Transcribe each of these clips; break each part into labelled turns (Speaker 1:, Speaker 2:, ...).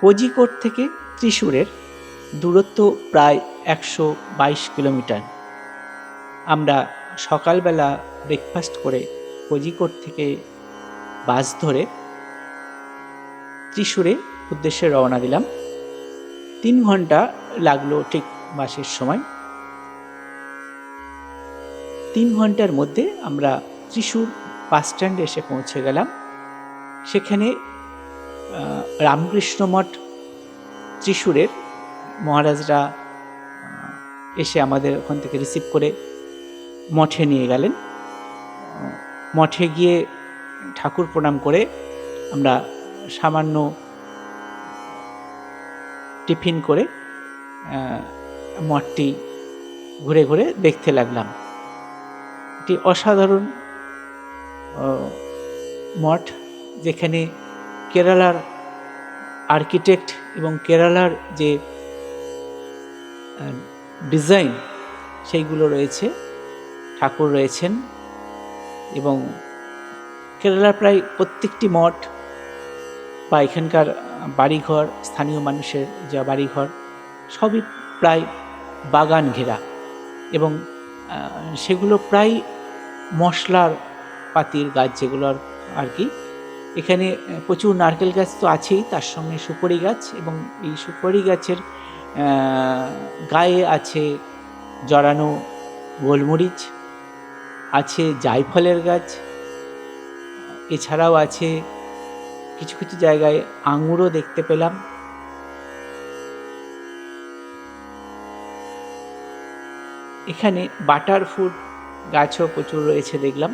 Speaker 1: কোজিকোট থেকে ত্রিশূরের দূরত্ব প্রায় একশো বাইশ কিলোমিটার। আমরা সকালবেলা ব্রেকফাস্ট করে কোজিকোট থেকে বাস ধরে ত্রিশূরে উদ্দেশ্যে রওনা দিলাম। তিন ঘণ্টা লাগল ঠিক বাসের সময়। তিন ঘণ্টার মধ্যে আমরা ত্রিশূর বাস স্ট্যান্ডে এসে পৌঁছে গেলাম। সেখানে রামকৃষ্ণ মঠ ত্রিশূরের মহারাজরা এসে আমাদের ওখান থেকে রিসিভ করে মঠে নিয়ে গেলেন। মঠে গিয়ে ঠাকুর প্রণাম করে আমরা সামান্য টিফিন করে মঠটি ঘুরে ঘুরে দেখতে লাগলাম। একটি অসাধারণ মঠ যেখানে কেরালার আর্কিটেক্ট এবং কেরালার যে ডিজাইন, সেইগুলো রয়েছে, ঠাকুর রয়েছেন এবং কেরালার প্রায় প্রত্যেকটি মঠ বা এখানকার বাড়িঘর, স্থানীয় মানুষের যা বাড়িঘর, সবই প্রায় বাগান ঘেরা এবং সেগুলো প্রায় মশলার পাতির গাছ যেগুলো আর- আর কি এখানে প্রচুর নারকেল গাছ তো আছেই, তার সঙ্গে সুপারি গাছ এবং এই সুপারি গাছের গায়ে আছে জড়ানো গোলমরিচ, আছে জায়ফলের গাছ, এছাড়াও আছে কিছু কিছু জায়গায় আঙুরও দেখতে পেলাম। এখানে বাটার ফুড গাছও প্রচুর রয়েছে দেখলাম।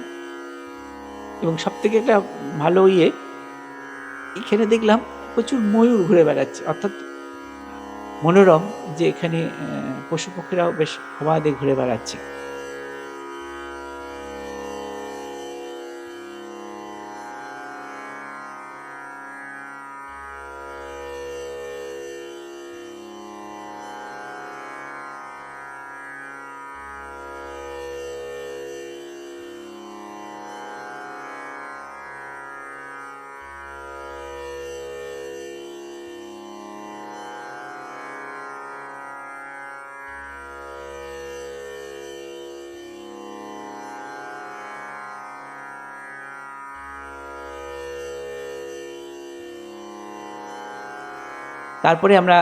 Speaker 1: এবং সব থেকে একটা ভালো ইয়ে এখানে দেখলাম প্রচুর ময়ূর ঘুরে বেড়াচ্ছে। অর্থাৎ মনোরম যে এখানে পশু পক্ষীরাও বেশ অবাধে ঘুরে বেড়াচ্ছে। তারপরে আমরা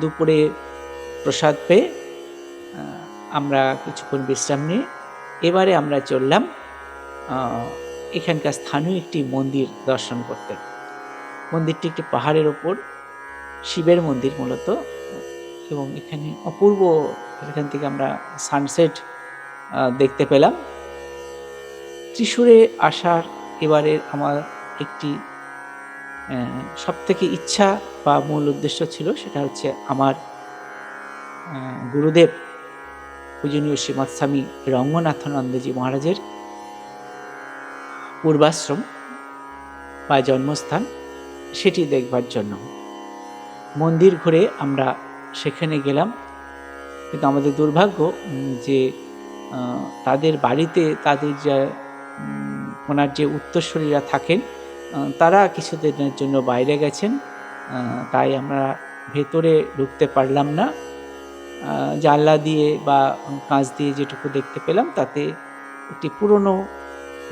Speaker 1: দুপুরে প্রসাদ পেয়ে আমরা কিছুক্ষণ বিশ্রাম নিয়ে এবারে আমরা চললাম এখানকার স্থানীয় একটি মন্দির দর্শন করতে। মন্দিরটি একটি পাহাড়ের ওপর, শিবের মন্দির মূলত, এবং এখানে অপূর্ব, এখান থেকে আমরা সানসেট দেখতে পেলাম। ত্রিশূরে আসার এবারের আমার একটি সব থেকে ইচ্ছা বা মূল উদ্দেশ্য ছিল সেটা হচ্ছে আমার গুরুদেব পূজনীয় শ্রীমৎ স্বামী রঙ্গনাথানন্দজি মহারাজের পূর্বাশ্রম বা জন্মস্থান, সেটি দেখবার জন্য। মন্দির ঘুরে আমরা সেখানে গেলাম। কিন্তু আমাদের দুর্ভাগ্য যে তাদের বাড়িতে তাদের যে ওনার যে উত্তরসূরিরা থাকেন তারা কিছুদিনের জন্য বাইরে গেছেন। তাই আমরা ভেতরে ঢুকতে পারলাম না। জানলা দিয়ে বা কাঁচ দিয়ে যেটুকু দেখতে পেলাম, তাতে একটি পুরনো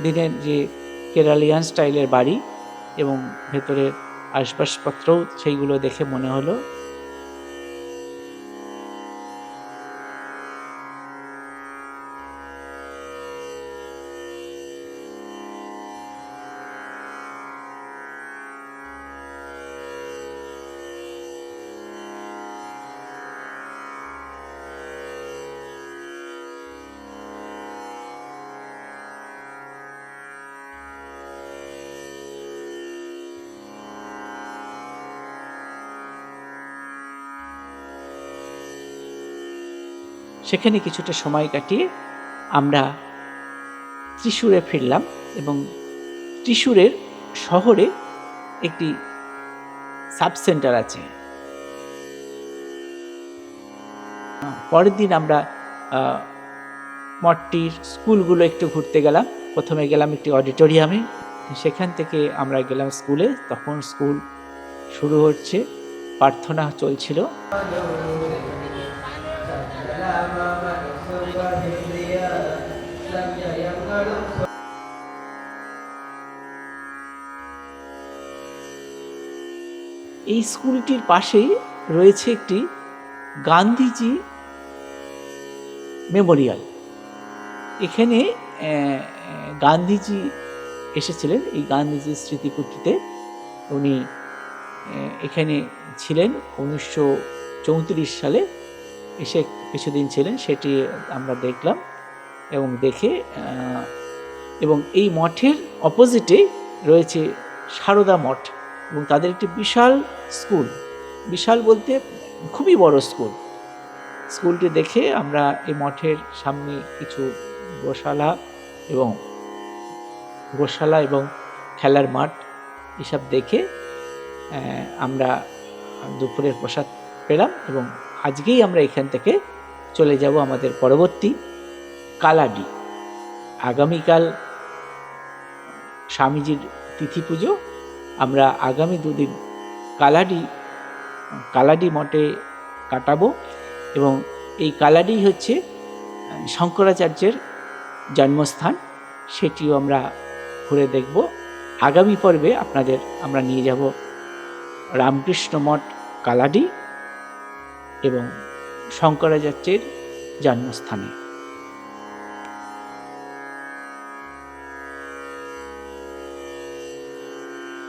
Speaker 1: দিনের যে কেরালিয়ান স্টাইলের বাড়ি এবং ভেতরের আসবাসপত্রও সেইগুলো দেখে মনে হলো। সেখানে কিছুটা সময় কাটিয়ে আমরা ত্রিশূরে ফিরলাম এবং ত্রিশূরের শহরে একটি সাব সেন্টার আছে। পরের দিন আমরা মঠটির স্কুলগুলো একটু ঘুরতে গেলাম। প্রথমে গেলাম একটি অডিটোরিয়ামে। সেখান থেকে আমরা গেলাম স্কুলে। তখন স্কুল শুরু হচ্ছে। প্রার্থনা চলছিল। এই স্কুলটির পাশেই রয়েছে একটি গান্ধীজি মেমোরিয়াল। এখানে গান্ধীজি এসেছিলেন, এই গান্ধীজির স্মৃতিকুটিতে উনি এখানে ছিলেন, উনিশশো চৌত্রিশ সালে এসে কিছুদিন ছিলেন, সেটি আমরা দেখলাম এবং দেখে এবং এই মঠের অপোজিটে রয়েছে সারদা মঠ এবং তাদের একটি বিশাল স্কুল বিশাল বলতে খুবই বড় স্কুল স্কুলটি দেখে আমরা এই মঠের সামনে কিছু গোশালা এবং গোশালা এবং খেলার মাঠ এসব দেখে আমরা দুপুরের প্রসাদ পেলাম এবং আজকেই আমরা এখান থেকে চলে যাব আমাদের পরবর্তী কালাডি। আগামীকাল স্বামীজির তিথি পুজো। আমরা আগামী দুদিন কালাডি কালাডি মঠে কাটাবো এবং এই কালাডি হচ্ছে, শঙ্করাচার্যের জন্মস্থান। সেটিও আমরা ঘুরে দেখব। আগামী পর্বে আপনাদের আমরা নিয়ে যাব রামকৃষ্ণ মঠ কালাডি এবং শঙ্করাচার্যের জন্মস্থানে।